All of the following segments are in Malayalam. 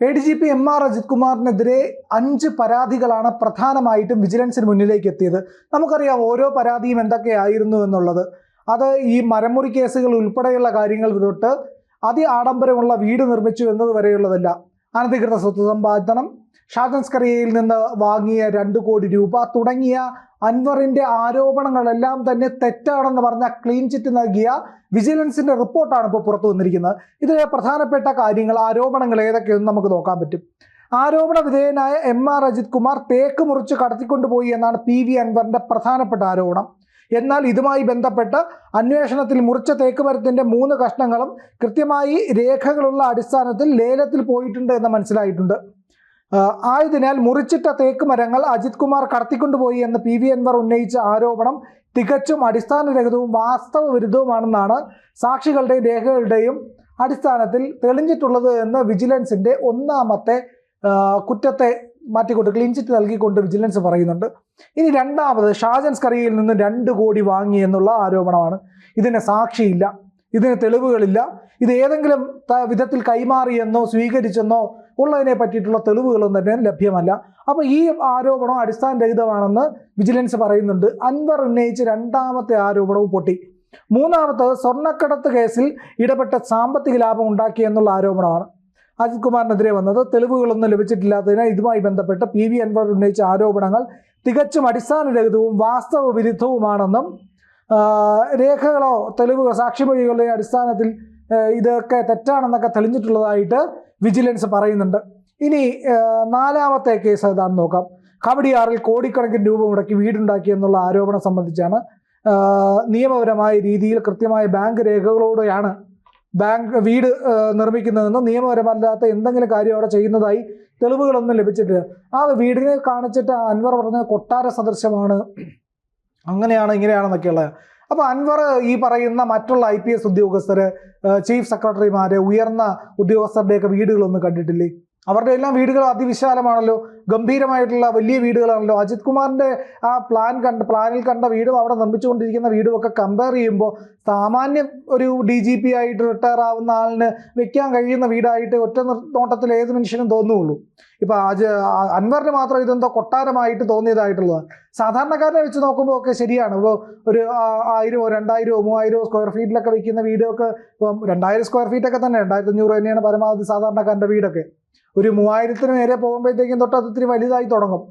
A D G P M R Ajith കുമാറിനെതിരെ അഞ്ച് പരാതികളാണ് പ്രധാനമായിട്ടും വിജിലൻസിന് മുന്നിലേക്ക് എത്തിയത്. നമുക്കറിയാം ഓരോ പരാതിയും എന്തൊക്കെയായിരുന്നു എന്നുള്ളത്. അത് ഈ മരമുറി കേസുകൾ ഉൾപ്പെടെയുള്ള കാര്യങ്ങൾ തൊട്ട് അതി ആഡംബരമുള്ള വീട് നിർമ്മിച്ചു എന്നത് വരെയുള്ളതല്ല അനധികൃത സ്വത്ത് സമ്പാദനം ഷാജൻസ്കറിയയിൽ നിന്ന് വാങ്ങിയ രണ്ട് കോടി രൂപ തുടങ്ങിയ അൻവറിന്റെ ആരോപണങ്ങളെല്ലാം തന്നെ തെറ്റാണെന്ന് പറഞ്ഞ ക്ലീൻ ചിറ്റ് നൽകിയ വിജിലൻസിന്റെ റിപ്പോർട്ടാണ് ഇപ്പോൾ പുറത്തു വന്നിരിക്കുന്നത്. ഇതിലെ പ്രധാനപ്പെട്ട കാര്യങ്ങൾ ആരോപണങ്ങൾ ഏതൊക്കെയെന്ന് നമുക്ക് നോക്കാൻ പറ്റും. ആരോപണ വിധേയനായ എം ആർ അജിത് കുമാർ തേക്ക് മുറിച്ച് കടത്തിക്കൊണ്ടുപോയി എന്നാണ് പി വി അൻവറിന്റെ പ്രധാനപ്പെട്ട ആരോപണം. എന്നാൽ ഇതുമായി ബന്ധപ്പെട്ട് അന്വേഷണത്തിൽ മുറിച്ച തേക്ക് മരത്തിന്റെ മൂന്ന് കഷ്ണങ്ങളും കൃത്യമായി രേഖകളുള്ള അടിസ്ഥാനത്തിൽ ലേലത്തിൽ പോയിട്ടുണ്ട് എന്ന് മനസ്സിലായിട്ടുണ്ട്. ആയതിനാൽ മുറിച്ചിട്ട തേക്ക് മരങ്ങൾ അജിത് കുമാർ കടത്തിക്കൊണ്ടുപോയി എന്ന് പി വി അൻവർ ഉന്നയിച്ച ആരോപണം തികച്ചും അടിസ്ഥാനരഹിതവും വാസ്തവ വിരുദ്ധവുമാണെന്നാണ് സാക്ഷികളുടെയും രേഖകളുടെയും അടിസ്ഥാനത്തിൽ തെളിഞ്ഞിട്ടുള്ളത് എന്ന് വിജിലൻസിന്റെ ഒന്നാമത്തെ കുറ്റത്തെ മാറ്റിക്കൊണ്ട് ക്ലീൻ ചിറ്റ് നൽകിക്കൊണ്ട് വിജിലൻസ് പറയുന്നുണ്ട്. ഇനി രണ്ടാമത് ഷാജൻസ് കറിയിൽ നിന്ന് രണ്ട് കോടി വാങ്ങി എന്നുള്ള ആരോപണമാണ്. ഇതിന് സാക്ഷിയില്ല. ഇതിന് തെളിവുകളില്ല. ഇത് ഏതെങ്കിലും വിധത്തിൽ കൈമാറിയെന്നോ സ്വീകരിച്ചെന്നോ ഉള്ളതിനെ പറ്റിയിട്ടുള്ള തെളിവുകളും തന്നെ ലഭ്യമല്ല. അപ്പോൾ ഈ ആരോപണം അടിസ്ഥാനരഹിതമാണെന്ന് വിജിലൻസ് പറയുന്നുണ്ട്. അൻവർ ഉന്നയിച്ച രണ്ടാമത്തെ ആരോപണവും പൊട്ടി. മൂന്നാമത്തത് സ്വർണക്കടത്ത് കേസിൽ ഇടപെട്ട സാമ്പത്തിക ലാഭം ഉണ്ടാക്കി എന്നുള്ള ആരോപണമാണ് അജിത് കുമാറിനെതിരെ വന്നത്. തെളിവുകളൊന്നും ലഭിച്ചിട്ടില്ലാത്തതിനാൽ ഇതുമായി ബന്ധപ്പെട്ട് പി വി അൻവർ ഉന്നയിച്ച ആരോപണങ്ങൾ തികച്ചും അടിസ്ഥാനരഹിതവും വാസ്തവ വിരുദ്ധവുമാണെന്നും രേഖകളോ തെളിവുകളോ സാക്ഷിമൊഴികളുടെ അടിസ്ഥാനത്തിൽ ഇതൊക്കെ തെറ്റാണെന്നൊക്കെ തെളിഞ്ഞിട്ടുള്ളതായിട്ട് വിജിലൻസ് പറയുന്നുണ്ട്. ഇനി നാലാമത്തെ കേസ് ഏതാണെന്ന് നോക്കാം. കവടിയാറിൽ കോടിക്കണക്കിന് രൂപ മുടക്കി വീടുണ്ടാക്കി എന്നുള്ള ആരോപണം സംബന്ധിച്ചാണ് നിയമപരമായ രീതിയിൽ കൃത്യമായ ബാങ്ക് രേഖകളോടെയാണ് ബാങ്ക് വീട് നിർമ്മിക്കുന്നതെന്ന് നിയമപരമല്ലാത്ത എന്തെങ്കിലും കാര്യം അവിടെ ചെയ്യുന്നതായി തെളിവുകളൊന്നും ലഭിച്ചിട്ടില്ല. ആ വീടിനെ കാണിച്ചിട്ട് അൻവർ പറഞ്ഞ കൊട്ടാര സദൃശമാണ് അങ്ങനെയാണ് ഇങ്ങനെയാണെന്നൊക്കെയുള്ളത് അപ്പോൾ അൻവർ ഈ പറയുന്ന മറ്റുള്ള ഐ പി എസ് ഉദ്യോഗസ്ഥർ ചീഫ് സെക്രട്ടറിമാര് ഉയർന്ന ഉദ്യോഗസ്ഥരുടെയൊക്കെ വീടുകളൊന്നും കണ്ടിട്ടില്ലേ? അവരുടെ എല്ലാം വീടുകൾ അതിവിശാലമാണല്ലോ. ഗംഭീരമായിട്ടുള്ള വലിയ വീടുകളാണല്ലോ. അജിത് കുമാറിന്റെ ആ പ്ലാൻ കണ്ട പ്ലാനിൽ കണ്ട വീടും അവിടെ നിർമ്മിച്ചുകൊണ്ടിരിക്കുന്ന വീടും ഒക്കെ കമ്പയർ ചെയ്യുമ്പോൾ സാമാന്യം ഒരു ഡി ജി പി ആയിട്ട് റിട്ടയർ ആവുന്ന ആളിന് വെക്കാൻ കഴിയുന്ന വീടായിട്ട് ഒറ്റ നോട്ടത്തിൽ ഏത് മനുഷ്യനും തോന്നുകയുള്ളൂ ഇപ്പൊ അജ് അൻവറിന് മാത്രം ഇതെന്തോ കൊട്ടാരമായിട്ട് തോന്നിയതായിട്ടുള്ളതാണ് സാധാരണക്കാരനെ വെച്ച് നോക്കുമ്പോൾ ഒക്കെ ശരിയാണ്. ഇപ്പോൾ ഒരു ആയിരമോ രണ്ടായിരമോ മൂവായിരമോ സ്ക്വയർ ഫീറ്റിലൊക്കെ വെക്കുന്ന വീടൊക്കെ ഇപ്പം രണ്ടായിരം സ്ക്വയർ ഫീറ്റൊക്കെ തന്നെ രണ്ടായിരത്തി അഞ്ഞൂറ് തന്നെയാണ് പരമാവധി സാധാരണക്കാരന്റെ വീടൊക്കെ. ഒരു മൂവായിരത്തിന് നേരെ പോകുമ്പോഴത്തേക്കും തൊട്ട് അത് ഇത്തിരി വലുതായി തുടങ്ങും.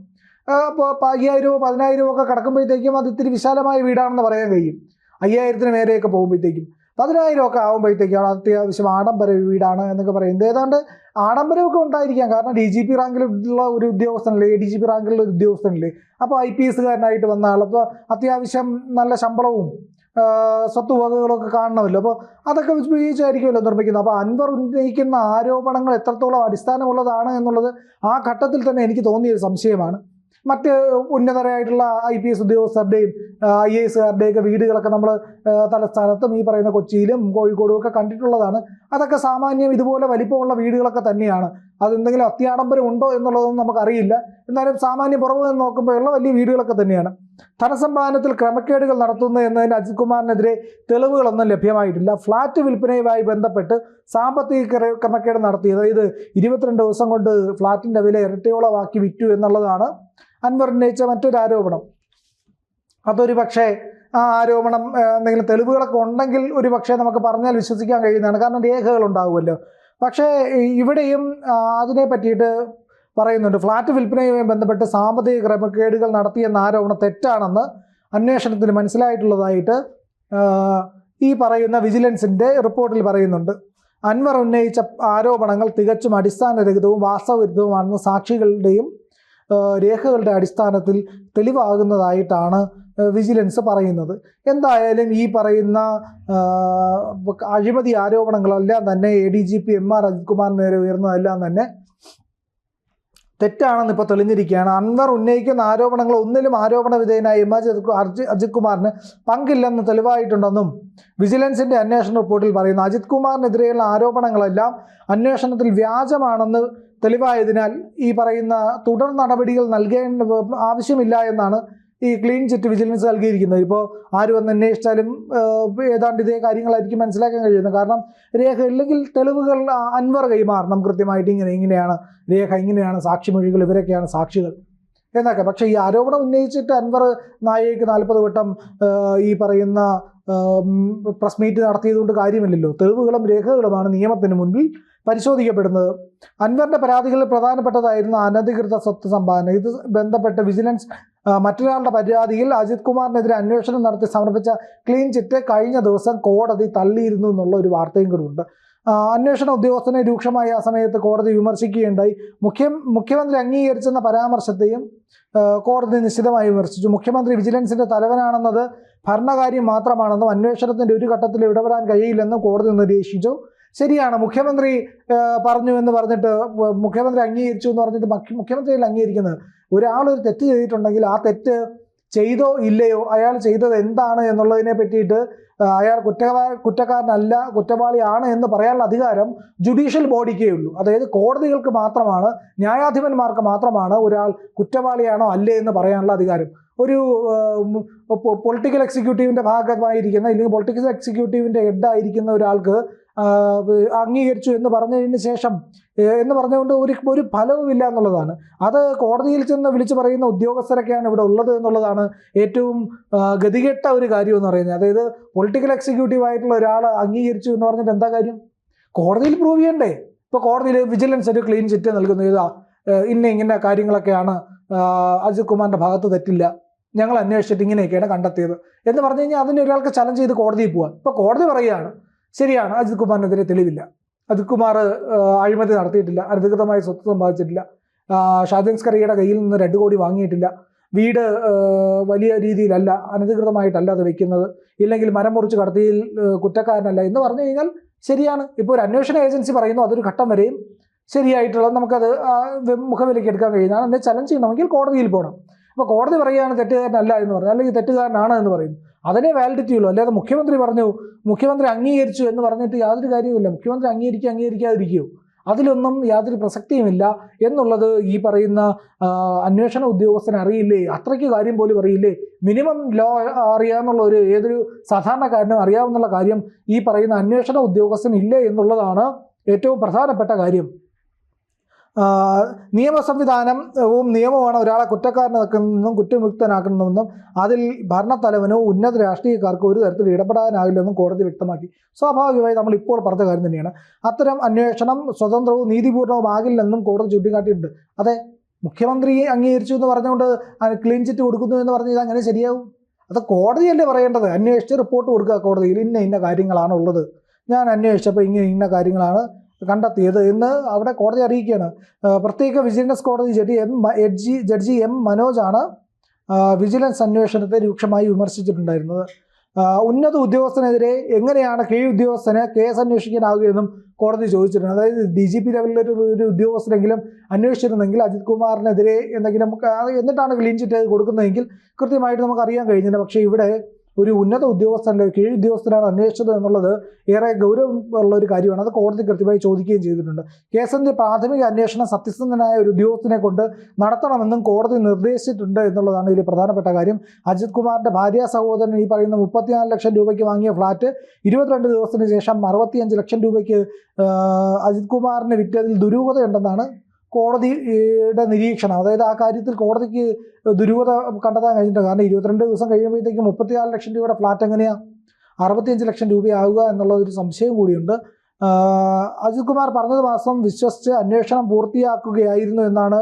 അപ്പോൾ അയ്യായിരമോ പതിനായിരമോ ഒക്കെ കിടക്കുമ്പോഴത്തേക്കും അത് ഇത്തിരി വിശാലമായ വീടാണെന്ന് പറയാൻ കഴിയും. അയ്യായിരത്തിന് നേരെയൊക്കെ പോകുമ്പോഴത്തേക്കും. പതിനായിരം ഒക്കെ ആകുമ്പോഴത്തേക്കും അത് അത്യാവശ്യം ആഡംബര വീടാണ് എന്നൊക്കെ പറയുന്നത്. ഏതാണ്ട് ആഡംബരമൊക്കെ ഉണ്ടായിരിക്കാം. കാരണം ഡി ജി പി റാങ്കിലുള്ള ഒരു ഉദ്യോഗസ്ഥനല്ലേ ഡി ജി പി റാങ്കിലുള്ള ഒരു ഉദ്യോഗസ്ഥനല്ലേ. അപ്പോൾ ഐ പി എസ്സുകാരനായിട്ട് വന്ന ആൾ. അപ്പോൾ അത്യാവശ്യം നല്ല ശമ്പളവും ആ, സ്വത്ത് വകകളൊക്കെ കാണണമല്ലോ. അപ്പോൾ അതൊക്കെ ഉപയോഗിച്ചായിരിക്കുമല്ലോ നിർമ്മിക്കുന്നത്. അപ്പോൾ അൻവർ ഉന്നയിക്കുന്ന ആരോപണങ്ങൾ എത്രത്തോളം അടിസ്ഥാനമുള്ളതാണ് എന്നുള്ളത് ആ ഘട്ടത്തിൽ തന്നെ എനിക്ക് തോന്നിയ ഒരു സംശയമാണ്. മറ്റ് ഉന്നതരായിട്ടുള്ള ഐ പി എസ് ഉദ്യോഗസ്ഥരുടെയും ഐ എ എസുകാരുടെയൊക്കെ വീടുകളൊക്കെ നമ്മൾ തലസ്ഥാനത്തും ഈ പറയുന്ന കൊച്ചിയിലും കോഴിക്കോടും ഒക്കെ കണ്ടിട്ടുള്ളതാണ്. അതൊക്കെ സാമാന്യം ഇതുപോലെ വലിപ്പമുള്ള വീടുകളൊക്കെ തന്നെയാണ്. അതെന്തെങ്കിലും അത്യാഡംബരം ഉണ്ടോ എന്നുള്ളതൊന്നും നമുക്കറിയില്ല. എന്നാലും സാമാന്യ പുറമെ നോക്കുമ്പോഴുള്ള വലിയ വീടുകളൊക്കെ തന്നെയാണ്. ധനസമ്പാദനത്തിൽ ക്രമക്കേടുകൾ നടത്തുന്നു എന്നതിന് അജിത് കുമാറിനെതിരെ തെളിവുകളൊന്നും ലഭ്യമായിട്ടില്ല. ഫ്ളാറ്റ് വിൽപ്പനയുമായി ബന്ധപ്പെട്ട് സാമ്പത്തിക ക്രമക്കേട് നടത്തി അതായത് ഇരുപത്തിരണ്ട് ദിവസം കൊണ്ട് ഫ്ളാറ്റിന്റെ വില ഇരട്ടിയോളമാക്കി വിറ്റു എന്നുള്ളതാണ് അൻവർ ഉന്നയിച്ച മറ്റൊരു ആരോപണം. അതൊരു പക്ഷേ ആ ആരോപണം എന്തെങ്കിലും തെളിവുകളൊക്കെ ഉണ്ടെങ്കിൽ ഒരു പക്ഷേ നമുക്ക് പറഞ്ഞാൽ വിശ്വസിക്കാൻ കഴിയുന്നതാണ്. കാരണം രേഖകൾ ഉണ്ടാവുമല്ലോ. പക്ഷേ ഇവിടെയും അതിനെ പറ്റിയിട്ട് പറയുന്നുണ്ട്. ഫ്ളാറ്റ് വിൽപ്പനയുമായി ബന്ധപ്പെട്ട് സാമ്പത്തിക ക്രമക്കേടുകൾ നടത്തിയെന്ന ആരോപണം തെറ്റാണെന്ന് അന്വേഷണത്തിന് മനസ്സിലായിട്ടുള്ളതായിട്ട് ഈ പറയുന്ന വിജിലൻസിന്റെ റിപ്പോർട്ടിൽ പറയുന്നുണ്ട്. അൻവർ ഉന്നയിച്ച ആരോപണങ്ങൾ തികച്ചും അടിസ്ഥാനരഹിതവും വാസ്തവവിരുദ്ധവുമാണെന്ന് സാക്ഷികളുടെയും രേഖകളുടെ അടിസ്ഥാനത്തിൽ തെളിവാകുന്നതായിട്ടാണ് വിജിലൻസ് പറയുന്നത്. എന്തായാലും ഈ പറയുന്ന അഴിമതി ആരോപണങ്ങളെല്ലാം തന്നെ A D G P M R Ajith കുമാറിന് നേരെ ഉയർന്നതെല്ലാം തന്നെ തെറ്റാണെന്ന് ഇപ്പോൾ തെളിഞ്ഞിരിക്കുകയാണ്. അൻവർ ഉന്നയിക്കുന്ന ആരോപണങ്ങൾ ഒന്നിലും ആരോപണ വിധേയനായ എം. അജിത് അജിത് കുമാറിന് പങ്കില്ലെന്ന് തെളിവായിട്ടുണ്ടെന്നും വിജിലൻസിന്റെ അന്വേഷണ റിപ്പോർട്ടിൽ പറയുന്നു. അജിത് കുമാറിനെതിരെയുള്ള ആരോപണങ്ങളെല്ലാം അന്വേഷണത്തിൽ വ്യാജമാണെന്ന് തെളിവായതിനാൽ ഈ പറയുന്ന തുടർ നടപടികൾ നൽകേണ്ട ആവശ്യമില്ല എന്നാണ് ഈ ക്ലീൻ ചിറ്റ് വിജിലൻസ് നൽകിയിരിക്കുന്നത്. ഇപ്പോൾ ആര് വന്ന് അന്വേഷിച്ചാലും ഏതാണ്ട് ഇതേ കാര്യങ്ങളായിരിക്കും മനസ്സിലാക്കാൻ കഴിയുന്നത്. കാരണം രേഖ ഇല്ലെങ്കിൽ തെളിവുകൾ അൻവർ കൈമാറണം കൃത്യമായിട്ട് ഇങ്ങനെ ഇങ്ങനെയാണ് രേഖ ഇങ്ങനെയാണ് സാക്ഷിമൊഴികൾ ഇവരൊക്കെയാണ് സാക്ഷികൾ എന്നൊക്കെ. പക്ഷേ ഈ ആരോപണം ഉന്നയിച്ചിട്ട് അൻവർ നായയ്ക്ക് നാൽപ്പത് വട്ടം ഈ പറയുന്ന പ്രസ് മീറ്റ് നടത്തിയതുകൊണ്ട് കാര്യമില്ലല്ലോ. തെളിവുകളും രേഖകളുമാണ് നിയമത്തിന് മുൻപിൽ പരിശോധിക്കപ്പെടുന്നത്. അൻവറിന്റെ പരാതികളിൽ പ്രധാനപ്പെട്ടതായിരുന്നു അനധികൃത സ്വത്ത് സമ്പാദന. ഇത് ബന്ധപ്പെട്ട് വിജിലൻസ് മറ്റൊരാളുടെ പരാതിയിൽ അജിത് കുമാറിനെതിരെ അന്വേഷണം നടത്തി സമർപ്പിച്ച ക്ലീൻ ചിറ്റ് കഴിഞ്ഞ ദിവസം കോടതി തള്ളിയിരുന്നു എന്നുള്ള ഒരു വാർത്തയും ഉണ്ട്. അന്വേഷണ ഉദ്യോഗസ്ഥനെ രൂക്ഷമായി ആ സമയത്ത് കോടതി വിമർശിക്കുകയുണ്ടായി. മുഖ്യ മുഖ്യമന്ത്രി അംഗീകരിച്ചെന്ന പരാമർശത്തെയും കോടതി നിശ്ചിതമായി വിമർശിച്ചു. മുഖ്യമന്ത്രി വിജിലൻസിന്റെ തലവനാണെന്നത് ഭരണകാര്യം മാത്രമാണെന്നും അന്വേഷണത്തിന്റെ ഒരു ഘട്ടത്തിൽ ഇടപെടാൻ കഴിയില്ലെന്നും കോടതി നിരീക്ഷിച്ചു ശരിയാണ്. മുഖ്യമന്ത്രി പറഞ്ഞു എന്ന് പറഞ്ഞിട്ട് മുഖ്യമന്ത്രി അംഗീകരിച്ചു എന്ന് പറഞ്ഞിട്ട് മുഖ്യമന്ത്രി മുഖ്യമന്ത്രിയിൽ അംഗീകരിക്കുന്നത് ഒരു തെറ്റ് ചെയ്തിട്ടുണ്ടെങ്കിൽ ആ തെറ്റ് ചെയ്തോ ഇല്ലയോ അയാൾ ചെയ്തത് എന്താണ് എന്നുള്ളതിനെ പറ്റിയിട്ട് അയാൾ കുറ്റവാ കുറ്റക്കാരനല്ല കുറ്റവാളിയാണ് എന്ന് പറയാനുള്ള അധികാരം ജുഡീഷ്യൽ ബോഡിക്കേ ഉള്ളൂ. അതായത് കോടതികൾക്ക് മാത്രമാണ് ന്യായാധിപന്മാർക്ക് മാത്രമാണ് ഒരാൾ കുറ്റവാളിയാണോ അല്ലേ എന്ന് പറയാനുള്ള അധികാരം. ഒരു പൊളിറ്റിക്കൽ എക്സിക്യൂട്ടീവിന്റെ ഭാഗമായിരിക്കുന്ന ഇല്ലെങ്കിൽ പൊളിറ്റിക്കൽ എക്സിക്യൂട്ടീവിന്റെ ഹെഡായിരിക്കുന്ന ഒരാൾക്ക് അംഗീകരിച്ചു എന്ന് പറഞ്ഞതിന് ശേഷം എന്ന് പറഞ്ഞുകൊണ്ട് ഒരു ഒരു ഫലവുമില്ല എന്നുള്ളതാണ്. അത് കോടതിയിൽ ചെന്ന് വിളിച്ചു പറയുന്ന ഉദ്യോഗസ്ഥരൊക്കെയാണ് ഇവിടെ ഉള്ളത് എന്നുള്ളതാണ് ഏറ്റവും ഗതികെട്ട ഒരു കാര്യം എന്ന് പറയുന്നത്. അതായത് പൊളിറ്റിക്കൽ എക്സിക്യൂട്ടീവ് ആയിട്ടുള്ള ഒരാൾ അംഗീകരിച്ചു എന്ന് പറഞ്ഞിട്ട് എന്താ കാര്യം? കോടതിയിൽ പ്രൂവ് ചെയ്യണ്ടേ? ഇപ്പോൾ കോടതിയിൽ വിജിലൻസ് ഒരു ക്ലീൻ ചിറ്റ് നൽകുന്നു. ഇതാ ഇന്ന ഇങ്ങനെ കാര്യങ്ങളൊക്കെയാണ് അജിത് കുമാറിന്റെ ഭാഗത്ത് തെറ്റില്ല. ഞങ്ങൾ അന്വേഷിച്ചിട്ട് ഇങ്ങനെയൊക്കെയാണ് കണ്ടെത്തിയത്. എന്ന് പറഞ്ഞു കഴിഞ്ഞാൽ അതിന് ഒരാൾക്ക് ചലഞ്ച് ചെയ്ത് കോടതിയിൽ പോകാം ഇപ്പോൾ കോടതി പറയുകയാണ് ശരിയാണ് അജിത് കുമാറിനെതിരെ തെളിവില്ല. അജിത് കുമാർ അഴിമതി നടത്തിയിട്ടില്ല അനധികൃതമായി സ്വത്ത് സമ്പാദിച്ചിട്ടില്ല. ആ, ഷാജൻ സ്കറിയുടെ കയ്യിൽ നിന്ന് രണ്ട് കോടി വാങ്ങിയിട്ടില്ല. വീട് വലിയ രീതിയിലല്ല അനധികൃതമായിട്ടല്ല അത് വെക്കുന്നത്. ഇല്ലെങ്കിൽ മരം മുറിച്ച് കടത്തിയിൽ കുറ്റക്കാരനല്ല എന്ന് പറഞ്ഞു കഴിഞ്ഞാൽ ശരിയാണ്. ഇപ്പോൾ ഒരു അന്വേഷണ ഏജൻസി പറയുന്നു അതൊരു ഘട്ടം വരെയും ശരിയായിട്ടുള്ള നമുക്കത് മുഖവിലേക്ക് എടുക്കാൻ കഴിയുന്നതാണ്. എന്നെ ചലഞ്ച് ചെയ്യണമെങ്കിൽ കോടതിയിൽ പോകണം. അപ്പോൾ കോടതി പറയുകയാണ് തെറ്റുകാരനല്ല എന്ന് പറഞ്ഞു അല്ലെങ്കിൽ തെറ്റുകാരനാണ് എന്ന് പറയും അതിനെ വാലിഡിറ്റി ഉള്ളൂ. അല്ലാതെ മുഖ്യമന്ത്രി പറഞ്ഞു മുഖ്യമന്ത്രി അംഗീകരിച്ചു എന്ന് പറഞ്ഞിട്ട് യാതൊരു കാര്യവുമില്ല. മുഖ്യമന്ത്രി അംഗീകരിക്കുക അംഗീകരിക്കാതിരിക്കൂ. അതിലൊന്നും യാതൊരു പ്രസക്തിയുമില്ല എന്നുള്ളത് ഈ പറയുന്ന അന്വേഷണ ഉദ്യോഗസ്ഥന് അറിയില്ലേ? അത്രയ്ക്ക് കാര്യം പോലും അറിയില്ലേ? മിനിമം ലോ അറിയാമെന്നുള്ള ഒരു ഏതൊരു സാധാരണക്കാരനും അറിയാവുന്ന കാര്യം ഈ പറയുന്ന അന്വേഷണ ഉദ്യോഗസ്ഥൻ ഇല്ല എന്നുള്ളതാണ് ഏറ്റവും പ്രധാനപ്പെട്ട കാര്യം. നിയമ സംവിധാനവും നിയമമാണ് ഒരാളെ കുറ്റക്കാരനാക്കുന്നതെന്നും കുറ്റമുക്തനാക്കുന്നതെന്നും അതിൽ ഭരണത്തലവനോ ഉന്നത രാഷ്ട്രീയക്കാർക്കോ ഒരു തരത്തിൽ ഇടപെടാനാകില്ലെന്നും കോടതി വ്യക്തമാക്കി. സ്വാഭാവികമായി നമ്മൾ ഇപ്പോൾ പറഞ്ഞ കാര്യം തന്നെയാണ്. അത്തരം അന്വേഷണം സ്വതന്ത്രവും നീതിപൂർണവുമാകില്ലെന്നും കോടതി ചൂണ്ടിക്കാട്ടിയിട്ടുണ്ട്. അതെ മുഖ്യമന്ത്രി അംഗീകരിച്ചു എന്ന് പറഞ്ഞുകൊണ്ട് ക്ലീൻ ചിറ്റ് കൊടുക്കുന്നു എന്ന് പറഞ്ഞാൽ അങ്ങനെ ശരിയാവും? അത് കോടതിയല്ലേ പറയേണ്ടത്? അന്വേഷിച്ച് റിപ്പോർട്ട് കൊടുക്കുക കോടതിയിൽ. ഇന്ന ഇന്ന കാര്യങ്ങളാണ് ഉള്ളത് ഞാൻ അന്വേഷിച്ചപ്പോൾ ഇങ്ങനെ ഇന്ന കാര്യങ്ങളാണ്. കണ്ടെത്തിയത്. എന്ന് അവിടെ കോടതി അറിയിക്കുകയാണ്. പ്രത്യേക വിജിലൻസ് കോടതി judge M judge judge M മനോജാണ് vigilance അന്വേഷണത്തെ രൂക്ഷമായി വിമർശിച്ചിട്ടുണ്ടായിരുന്നത്. ഉന്നത ഉദ്യോഗസ്ഥനെതിരെ എങ്ങനെയാണ് കീഴ് ഉദ്യോഗസ്ഥന് കേസ് അന്വേഷിക്കാനാവുകയെന്നും കോടതി ചോദിച്ചിട്ടുണ്ട്. അതായത് ഡി ജി പി ലെവലിലൊരു ഒരു ഉദ്യോഗസ്ഥരെങ്കിലും അന്വേഷിച്ചിരുന്നെങ്കിൽ അജിത് കുമാറിനെതിരെ എന്തെങ്കിലും എന്നിട്ടാണ് ക്ലീൻ ചിറ്റ് കൊടുക്കുന്നതെങ്കിൽ കൃത്യമായിട്ട് നമുക്ക് അറിയാൻ കഴിഞ്ഞില്ല. പക്ഷേ ഇവിടെ ഒരു ഉന്നത ഉദ്യോഗസ്ഥൻ കീഴ് ഉദ്യോഗസ്ഥനാണ് അന്വേഷിച്ചത് എന്നുള്ളത് ഏറെ ഗൗരവമുള്ള ഒരു കാര്യമാണ്. അത് കോടതി കൃത്യമായി ചോദിക്കുകയും ചെയ്തിട്ടുണ്ട്. കേസിന്റെ പ്രാഥമിക അന്വേഷണം സത്യസന്ധനായ ഒരു ഉദ്യോഗസ്ഥനെ കൊണ്ട് നടത്തണമെന്നും കോടതി നിർദ്ദേശിച്ചിട്ടുണ്ട് എന്നുള്ളതാണ് ഇതിൽ പ്രധാനപ്പെട്ട കാര്യം. അജിത് കുമാറിന്റെ ഭാര്യ സഹോദരൻ ഈ പറയുന്ന മുപ്പത്തിനാല് ലക്ഷം രൂപയ്ക്ക് വാങ്ങിയ ഫ്ളാറ്റ് ഇരുപത്തിരണ്ട് ദിവസത്തിന് ശേഷം അറുപത്തിയഞ്ച് ലക്ഷം രൂപയ്ക്ക് അജിത് കുമാറിന് വിറ്റതിൽ ദുരൂഹതയുണ്ടെന്നാണ് കോടതിയുടെ നിരീക്ഷണം അതായത് ആ കാര്യത്തിൽ കോടതിക്ക് ദുരൂഹത കണ്ടെത്താൻ കഴിഞ്ഞിട്ടുണ്ട് കാരണം ഇരുപത്തിരണ്ട് ദിവസം കഴിയുമ്പോഴത്തേക്കും മുപ്പത്തിനാല് ലക്ഷം രൂപയുടെ ഫ്ലാറ്റ് എങ്ങനെയാണ് അറുപത്തിയഞ്ച് ലക്ഷം രൂപയാവുക എന്നുള്ള ഒരു സംശയം കൂടിയുണ്ട്. അജിത് കുമാർ പറഞ്ഞത് മാസം വിശ്വസിച്ച് അന്വേഷണം പൂർത്തിയാക്കുകയായിരുന്നു എന്നാണ്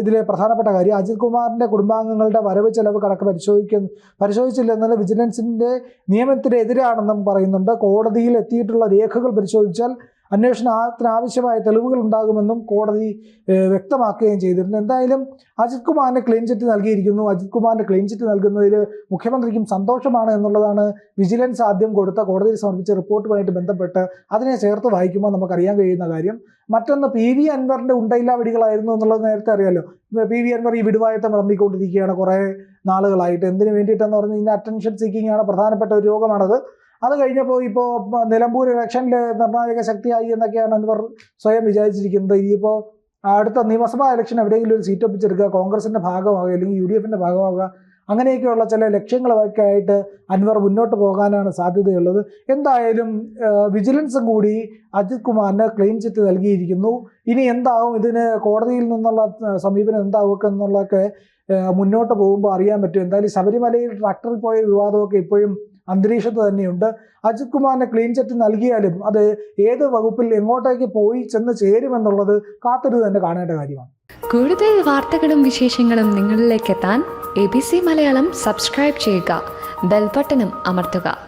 ഇതിലെ പ്രധാനപ്പെട്ട കാര്യം. അജിത് കുമാറിന്റെ കുടുംബാംഗങ്ങളുടെ വരവ് ചെലവ് കണക്ക് പരിശോധിക്കുന്ന പരിശോധിച്ചില്ലെന്നാൽ വിജിലൻസിന്റെ നിയമത്തിനെതിരാണെന്നും പറയുന്നുണ്ട്. കോടതിയിൽ എത്തിയിട്ടുള്ള രേഖകൾ പരിശോധിച്ചാൽ അന്വേഷണത്തിന് ആവശ്യമായ തെളിവുകൾ ഉണ്ടാകുമെന്നും കോടതി വ്യക്തമാക്കുകയും ചെയ്തിരുന്നു. എന്തായാലും അജിത് കുമാറിന് ക്ലീൻ ചിറ്റ് നൽകിയിരിക്കുന്നു. അജിത് കുമാറിന് ക്ലീൻ ചിറ്റ് നൽകുന്നതിൽ മുഖ്യമന്ത്രിക്കും സന്തോഷമാണ് എന്നുള്ളതാണ് വിജിലൻസ് ആദ്യം കൊടുത്ത കോടതിയിൽ സമർപ്പിച്ച റിപ്പോർട്ടുമായിട്ട് ബന്ധപ്പെട്ട് അതിനെ ചേർത്ത് വായിക്കുമ്പോൾ നമുക്കറിയാൻ കഴിയുന്ന കാര്യം. മറ്റൊന്ന് പി വി അൻവറിന്റെ ഉണ്ടയില്ലാ വെടികളായിരുന്നു എന്നുള്ളത് നേരത്തെ അറിയാലോ. പി വി അൻവർ ഈ വിടുവായത്തം വിളമ്പിക്കൊണ്ടിരിക്കുകയാണ് കുറേ നാളുകളായിട്ട്. എന്തിനു വേണ്ടിയിട്ടെന്ന് പറഞ്ഞു കഴിഞ്ഞാൽ അറ്റൻഷൻ സീക്കിംഗ് ആണ് പ്രധാനപ്പെട്ട ഒരു രോഗമാണത്. അത് കഴിഞ്ഞപ്പോൾ ഇപ്പോൾ നിലമ്പൂർ ഇലക്ഷനിൽ നിർണായക ശക്തിയായി എന്നൊക്കെയാണ് അൻവർ സ്വയം വിചാരിച്ചിരിക്കുന്നത്. ഇനിയിപ്പോൾ അടുത്ത നിയമസഭാ ഇലക്ഷൻ എവിടെയെങ്കിലും ഒരു സീറ്റ് ഒപ്പിച്ചെടുക്കുക കോൺഗ്രസിന്റെ ഭാഗമാവുക അല്ലെങ്കിൽ യു ഡി എഫിന്റെ ഭാഗമാവുക അങ്ങനെയൊക്കെയുള്ള ചില ലക്ഷ്യങ്ങളൊക്കെ ആയിട്ട് അൻവർ മുന്നോട്ട് പോകാനാണ് സാധ്യതയുള്ളത്. എന്തായാലും വിജിലൻസും കൂടി അജിത് കുമാറിന് ക്ലീൻ ചിറ്റ് നൽകിയിരിക്കുന്നു. ഇനി എന്താവും? ഇതിന് കോടതിയിൽ നിന്നുള്ള സമീപനം എന്താവുക എന്നുള്ളതൊക്കെ മുന്നോട്ട് പോകുമ്പോൾ അറിയാൻ പറ്റും. എന്തായാലും ശബരിമലയിൽ ട്രാക്ടറിൽ പോയ വിവാദമൊക്കെ ഇപ്പോഴും അന്തരീക്ഷത്ത് തന്നെയുണ്ട്. അജിത് കുമാറിന് ക്ലീൻ ചെറ്റ് നൽകിയാലും അത് ഏത് വകുപ്പിൽ എങ്ങോട്ടേക്ക് പോയി ചെന്ന് ചേരുമെന്നുള്ളത് കാത്തിരുന്ന് തന്നെ കാണേണ്ട കാര്യമാണ്. കൂടുതൽ വാർത്തകളും വിശേഷങ്ങളും നിങ്ങളിലേക്ക് എത്താൻ A B C Malayalam subscribe ചെയ്യുക. ബെൽബട്ടനും അമർത്തുക.